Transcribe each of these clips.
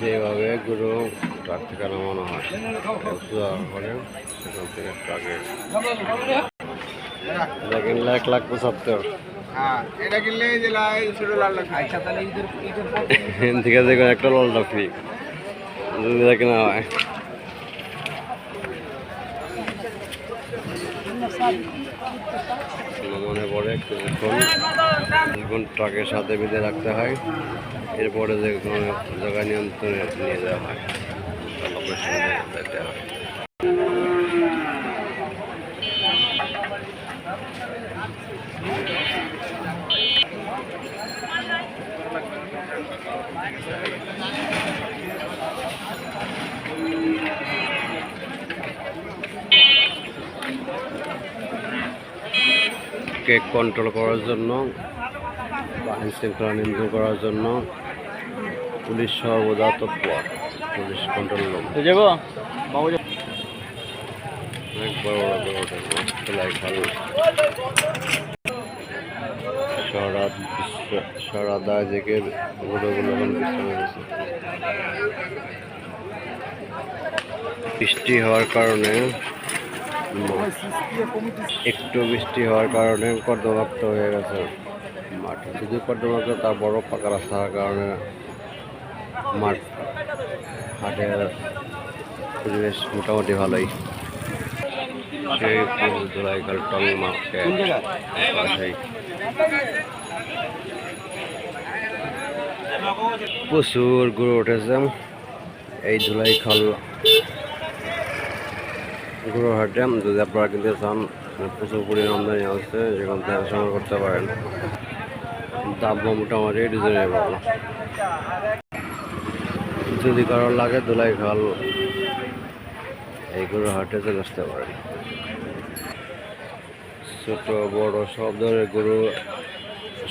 যেভাবে গরু ট্রাক থেকে নামানো হয় সেখান থেকে ট্রাকে এক লাখ পঁচাত্তর। কিনলে লাল এখান থেকে একটা ললটা ফ্রি যদি দেখে না হয়। মনে পড়ে কিছুক্ষণ কিছুক্ষণ ট্রাকের সাথে বেঁধে রাখতে হয়। এরপরে যে কোনো জায়গায় নিয়ন্ত্রণে নিয়ে যাওয়া হয়। লোকেশনে যেতে হয়। কেক কন্ট্রোল করার জন্য বা আইন শৃঙ্খলা নিয়ন্ত্রণ করার জন্য পুলিশ সর্বদা তৎপর পুলিশ কন্ট্রোল রুম যাব? অনেক বড় বড় সারা বিশ্ব সারা বৃষ্টি হওয়ার কারণে একটু বৃষ্টি হওয়ার কারণে কর্দমাক্ত হয়ে গেছে মাঠ। শুধু কর্দমাক্ত তার বড় পাকা রাস্তা হওয়ার কারণে মাঠ হাটের পরিবেশ মোটামুটি ভালোই। সেই ধুলাইকাল টং মাঠে সেই প্রচুর গরু উঠেছে। এই ধুলাই খাল গরুর হাটে যদি আপনারা কিনতে চান প্রচুর পরিমাণ আমদানি আছে যেখান থেকে সংগ্রহ করতে পারেন। দাম মোটামুটি রিজনেবল যদি কারোর লাগে, ধুলাই খাল এই গরুর হাটে চলে আসতে পারেন। ছোট, বড় সব ধরনের গরু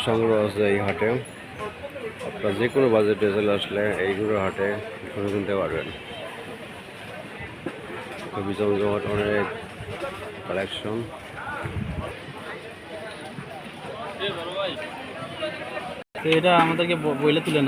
সংগ্রহ আছে এই হাটে। আপনার যে কোনো বাজেটে চলে আসলে এই গরুর হাটে গরু কিনতে পারবেন। খুবই জমজমাট কালেকশন তো এটা আমাদেরকে বইলে তুলে না।